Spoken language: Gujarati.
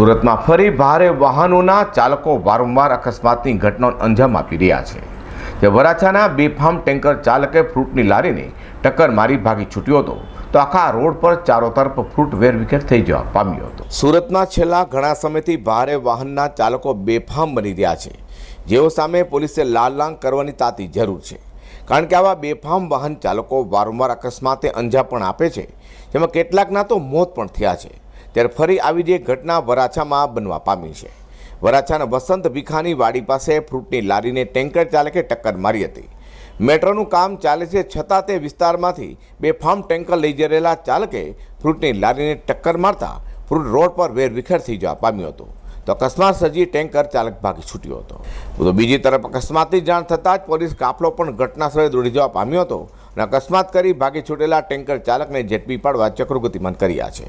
સુરતમાં ફરી ભારે વાહનોના ચાલકો વારંવાર અકસ્માતની ઘટનાઓ અંજામ આપી રહ્યા છે. જે વરાછાના બેફામ ટેન્કર ચાલકે ફ્રૂટની લારીને ટક્કર મારી ભાગી છૂટ્યો હતો. તો આખા રોડ પર ચારો તરફ ફ્રૂટ વેરવિખેર થઈ જવા પામ્યો હતો. સુરતમાં છેલ્લા ઘણા સમયથી ભારે વાહનના ચાલકો બેફામ બની રહ્યા છે. જેઓ સામે પોલીસે લાલ લાંગ કરવાની તાતી જરૂર છે. કારણ કે આવા બેફામ વાહન ચાલકો વારંવાર અકસ્માતે અંજામ પણ આપે છે. જેમાં કેટલાકના તો મોત પણ થયા છે. ત્યારે ફરી આવી જે ઘટના વરાછામાં બનવા પામી છે. વરાછાના વસંત ભીખાની વાડી પાસે ફ્રૂટની લારીને ટેન્કર ચાલકે ટક્કર મારી હતી. મેટ્રોનું કામ ચાલે છે છતાં તે વિસ્તારમાંથી બેફામ ટેન્કર લઈ જઈ રહેલા ચાલકે ફ્રૂટની લારીને ટક્કર મારતા ફ્રૂટ રોડ પર વેરવિખેર થઈ જવા પામ્યો હતો. તો અકસ્માત સર્જી ટેન્કર ચાલક ભાગી છૂટ્યો હતો. તો બીજી તરફ અકસ્માતની જાણ થતાં જ પોલીસ કાફલો પણ ઘટના સ્થળે દોડી જવા પામ્યો હતો અને અકસ્માત કરી ભાગી છૂટેલા ટેન્કર ચાલકને ઝડપી પાડવા ચક્રો ગતિમાન કર્યા છે.